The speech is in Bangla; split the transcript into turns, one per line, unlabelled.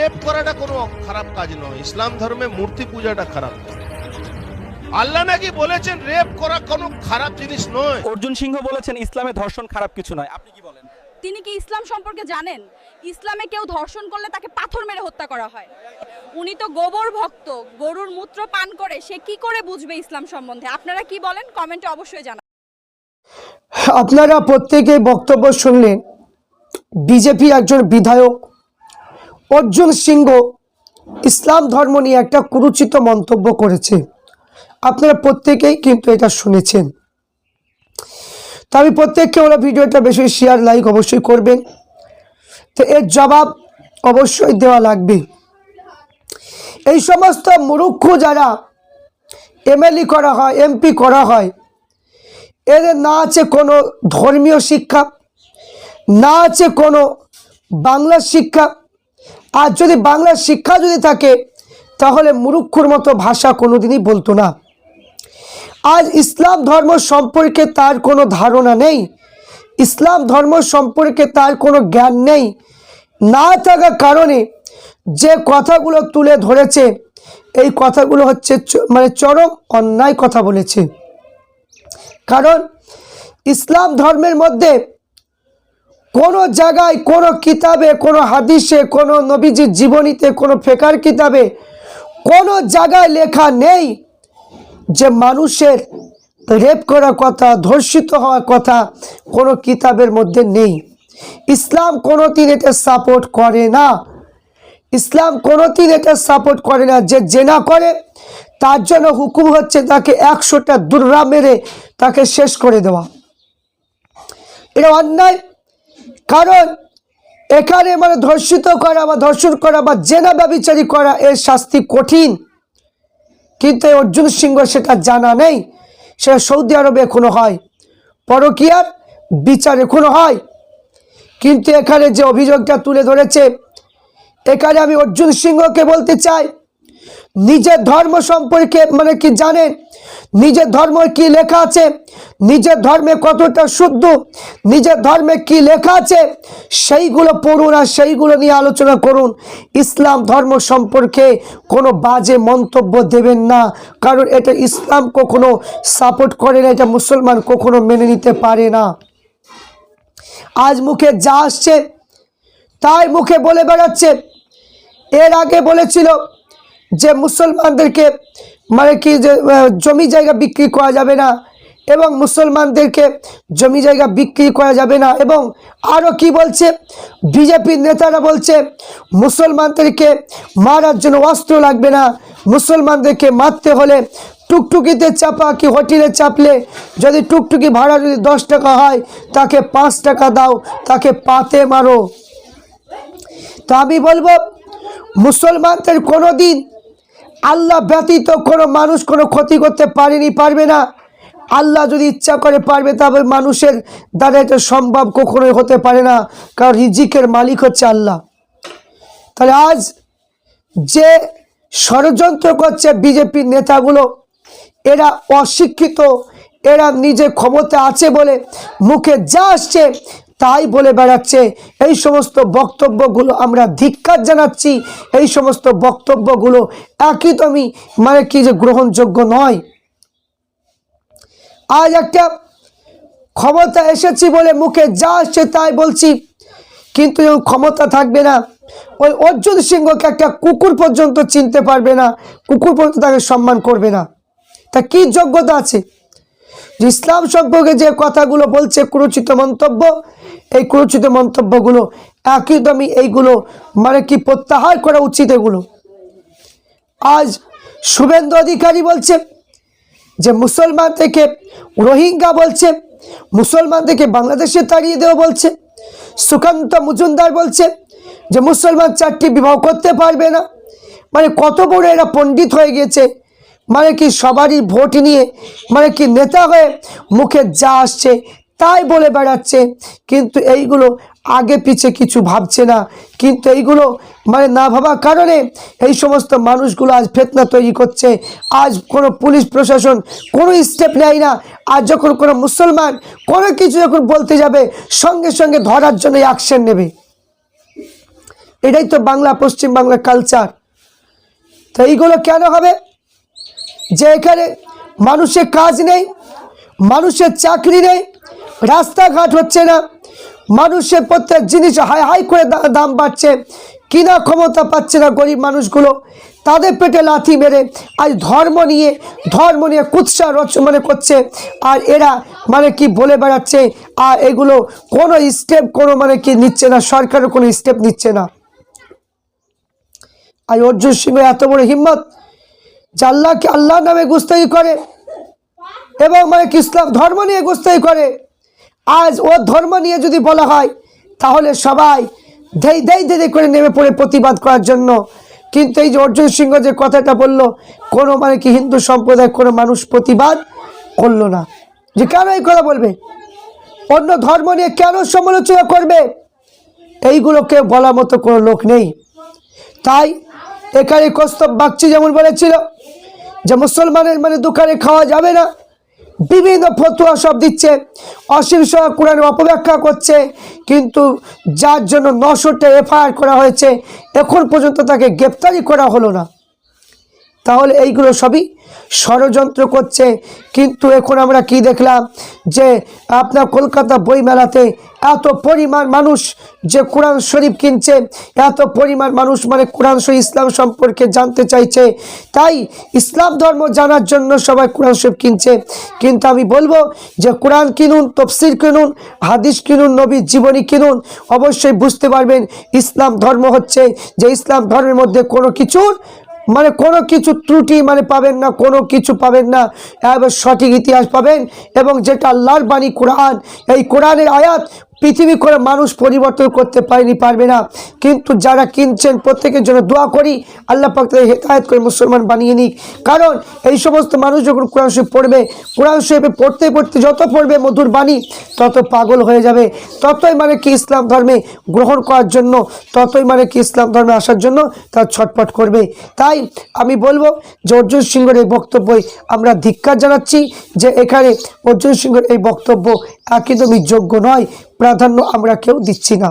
রেপ করাটা কোনো খারাপ কাজ নয়। ইসলাম ধর্মে মূর্তি পূজাটা খারাপ। আল্লাহ নাকি বলেছেন রেপ করা কোনো খারাপ জিনিস নয়।
অর্জুন সিংহ বলেছেন ইসলামে ধর্ষণ খারাপ কিছু নয়। আপনি কি বলেন?
তিনি কি ইসলাম সম্পর্কে জানেন? ইসলামে কেউ ধর্ষণ করলে তাকে পাথর মেরে হত্যা করা হয়। উনি তো গোবর ভক্ত গরুর মূত্র পান করে সে কি করে বুঝবে ইসলাম সম্বন্ধে? আপনারা কি বলেন? কমেন্টে অবশ্যই জানান।
আপনারা প্রত্যেকে বক্তব্য শুনলেন। বিজেপি একজন বিধায়ক অর্জুন সিংহ ইসলাম ধর্ম নিয়ে একটা কুরুচিত মন্তব্য করেছে। আপনারা প্রত্যেকেই কিন্তু এটা শুনেছেন। তো আমি প্রত্যেককে ওরা ভিডিওটা বেশি শেয়ার লাইক অবশ্যই করবেন। তো এর জবাব অবশ্যই দেওয়া লাগবে। এই সমস্ত মুরুক্ষ যারা এমএলএ করা হয় এমপি করা হয়, এদের না আছে কোনো ধর্মীয় শিক্ষা, না আছে কোনো বাংলা শিক্ষা আর যদি বাংলার শিক্ষা যদি থাকে, তাহলে মুরুক্ষুর মতো ভাষা কোনোদিনই বলতো না। আজ ইসলাম ধর্ম সম্পর্কে তার কোনো ধারণা নেই, ইসলাম ধর্ম সম্পর্কে তার কোনো জ্ঞান নেই। না থাকার কারণে যে কথাগুলো তুলে ধরেছে, এই কথাগুলো হচ্ছে মানে চরম অন্যায় কথা বলেছে। কারণ ইসলাম ধর্মের মধ্যে কোনো জায়গায়, কোনো কিতাবে, কোনো হাদিসে, কোনো নবীজির জীবনীতে, কোনো ফেকার কিতাবে, কোনো জায়গায় লেখা নেই যে মানুষের রেপ করার কথা, ধর্ষিত হওয়ার কথা কোনো কিতাবের মধ্যে নেই। ইসলাম কোনো দিন এটা সাপোর্ট করে না। ইসলাম কোনো দিন এটা সাপোর্ট করে না যে জেনা করে, তার জন্য হুকুম হচ্ছে তাকে একশোটা দুর্রা মেরে তাকে শেষ করে দেওয়া। এটা অন্যায়। কারণ এখানে মানে ধর্ষিত করা বা ধর্ষণ করা বা জেনা ব্যবিচারী করা এর শাস্তি কঠিন। কিন্তু এই অর্জুন সিংহ সেটা জানা নেই, সেটা সৌদি আরবে এখনও হয়, পরকিয়ার বিচার এখনও হয়। কিন্তু এখানে যে অভিযোগটা তুলে ধরেছে, এখানে আমি অর্জুন সিংহকে বলতে চাই, নিজের ধর্ম সম্পর্কে মানে কি জানেন? নিজের ধর্ম কি লেখা আছে? নিজের ধর্মে কতটা শুদ্ধ? নিজের ধর্মে কি লেখা আছে? সেইগুলো পড়ুন আর সেইগুলো নিয়ে আলোচনা করুন। ইসলাম ধর্ম সম্পর্কে কোনো বাজে মন্তব্য দেবেন না। কারণ এটা ইসলাম কখনো সাপোর্ট করে না, এটা মুসলমান কখনো মেনে নিতে পারে না। আজ মুখে যা আসছে, তাই মুখে বলে বেড়াচ্ছে। এর আগে বলেছিল যে মুসলমানদেরকে মানে কি যে জমি জায়গা বিক্রি করা যাবে না এবং মুসলমানদেরকে জমি জায়গা বিক্রি করা যাবে না এবং আরও কি বলছে? বিজেপির নেতারা বলছে, মুসলমানদেরকে মারার জন্য অস্ত্র লাগবে না। মুসলমানদেরকে মারতে হলে টুকটুকিতে চাপা কি হোটেলে চাপলে যদি টুকটুকি ভাড়া যদি দশ টাকা হয়, তাকে পাঁচ টাকা দাও, তাকে পাতে মারো। তো আমি বলব, মুসলমানদের কোনো দিন আল্লাহ ব্যতীত কোনো মানুষ কোনো ক্ষতি করতে পারেনি, পারবে না। আল্লাহ যদি ইচ্ছা করে পারবে তবে মানুষের দ্বারা এটা সম্ভব, কখনোই হতে পারে না। কারণ রিজিকের মালিক হচ্ছে আল্লাহ। তাহলে আজ যে ষড়যন্ত্র করছে বিজেপির নেতাগুলো, এরা অশিক্ষিত, এরা নিজে ক্ষমতা আছে বলে মুখে যা আসছে তাই বলে বেড়াচ্ছে, এই সমস্ত বক্তব্যগুলো আমরা ধিক্কার জানাচ্ছি, এই সমস্ত বক্তব্যগুলো একদমই মানে কি যে গ্রহণযোগ্য নয়। আজ একটা ক্ষমতা এসেছি বলে মুখে যা আসছে তাই বলছি, কিন্তু ক্ষমতা থাকবে না। ওই অর্জুন সিংহকে একটা কুকুর পর্যন্ত চিনতে পারবে না, কুকুর পর্যন্ত তাকে সম্মান করবে না। তা কি যোগ্যতা আছে? ইসলাম সম্পর্কে যে কথাগুলো বলছে, কুরুচিত মন্তব্য এই কুরুচিত মন্তব্যগুলো একদমই এইগুলো মানে কি প্রত্যাহার করা উচিত এগুলো? আজ শুভেন্দু অধিকারী বলছে যে, মুসলমান থেকে রোহিঙ্গা বলছে, মুসলমান থেকে বাংলাদেশে তাড়িয়ে দেওয়া বলছে, সুকান্ত মজুমদার বলছে যে, মুসলমান চারটি বিবাহ করতে পারবে না। মানে কত বড় এরা পণ্ডিত হয়ে গেছে। মানে কি সবারই ভোট নিয়ে মানে কি নেতা হয়ে মুখে যা আসছে তাই বলে বেড়াচ্ছে। কিন্তু এইগুলো আগে পিছে কিছু ভাবছে না। কিন্তু এইগুলো মানে না ভাবার কারণে এই সমস্ত মানুষগুলো আজ ফেতনা তৈরি করছে। আজ কোনো পুলিশ প্রশাসন কোনো স্টেপ নেয় না। আর যখন কোনো মুসলমান কোনো কিছু যখন বলতে যাবে, সঙ্গে সঙ্গে ধরার জন্য অ্যাকশন নেবে। এটাই তো বাংলা, পশ্চিম বাংলা কালচার তো এইগুলো কেন হবে? যে এখানে মানুষের কাজ নেই, মানুষের চাকরি নেই রাস্তাঘাট হচ্ছে না। মানুষের প্রত্যেক জিনিস হাই হাই করে দাম বাড়ছে। কিনা ক্ষমতা পাচ্ছে না গরিব মানুষগুলো। তাদের পেটে লাথি মেরে আজ ধর্ম নিয়ে ধর্ম নিয়ে কুৎসা রচ মানে করছে। আর এরা মানে কি বলে বেড়াচ্ছে? আর এগুলো কোনো স্টেপ কোনো মানে কি নিচ্ছে না। সরকারও কোনো স্টেপ নিচ্ছে না। আর অর্জুন সিংহ এত বড় হিম্মত, যে আল্লাহকে আল্লাহ নামে গুস্তাই করে এবং মানে কি ইসলাম ধর্ম নিয়ে গুস্তাই করে। আজ ও ধর্ম নিয়ে যদি বলা হয়, তাহলে সবাই ধেই ধেই ধেই করে নেমে পড়ে প্রতিবাদ করার জন্য। কিন্তু এই যে অর্জুন সিংহ যে কথাটা বলল, কোনো মানে কি হিন্দু সম্প্রদায় কোনো মানুষ প্রতিবাদ করল না। যে কেন এই কথা বলবে? অন্য ধর্ম নিয়ে কেন সমালোচনা করবে? এইগুলোকে বলার মতো কোনো লোক নেই। তাই এখানে কস্তব বাগচি যেমন বলেছিল, যে মুসলমানের মানে দোকানে খাওয়া যাবে না বিভিন্ন ফতুয়া সব দিচ্ছে অসীম সহ কোরআনের অপব্যাখ্যা করছে, কিন্তু যার জন্য নশোটা এফআইআর করা হয়েছে, এখন পর্যন্ত তাকে গ্রেপ্তারি করা হলো না। তাহলে এইগুলো সবই ষড়যন্ত্র করছে। কিন্তু এখন আমরা কি দেখলাম? যে আপনার কলকাতা বইমেলাতে এত পরিমাণ মানুষ যে কোরআন শরীফ কিনছে, এত পরিমাণ মানুষ মানে কোরআন শরীফ ইসলাম সম্পর্কে জানতে চাইছে। তাই ইসলাম ধর্ম জানার জন্য সবাই কোরআন শরীফ কিনছে। কিন্তু আমি বলব যে কোরআন কিনুন, তফসির কিনুন, হাদিস কিনুন, নবীর জীবনী কিনুন, অবশ্যই বুঝতে পারবেন ইসলাম ধর্ম হচ্ছে যে ইসলাম ধর্মের মধ্যে কোনো কিছুর মানে কোনো কিছু ত্রুটি মানে পাবেন না, কোনো কিছু পাবেন না। এবার সঠিক ইতিহাস পাবেন এবং যেটা আল্লাহর বাণী কোরআন, এই কোরআনের আয়াত পৃথিবী করে মানুষ পরিবর্তন করতে পারেনি, পারবে না। কিন্তু যারা কিনছেন, প্রত্যেকের জন্য দোয়া করি, আল্লাহ পাক তাদের হেদায়ত করে মুসলমান বানিয়ে নিক। কারণ এই সমস্ত মানুষ যখন কোরআন শরীফ পড়বে, কোরআন শরীফে পড়তে পড়তে যত পড়বে মধুর বাণী, তত পাগল হয়ে যাবে। ততই মানে কি ইসলাম ধর্মে গ্রহণ করার জন্য, ততই মানে কি ইসলাম ধর্মে আসার জন্য তার ছটপট করবে। তাই আমি বলব যে অর্জুন সিংহের এই বক্তব্যই আমরা ধিক্কার জানাচ্ছি যে এখানে অর্জুন সিংহের এই বক্তব্য একদমই যোগ্য নয়। প্রাধান্য আমরা কেউ দিচ্ছি না।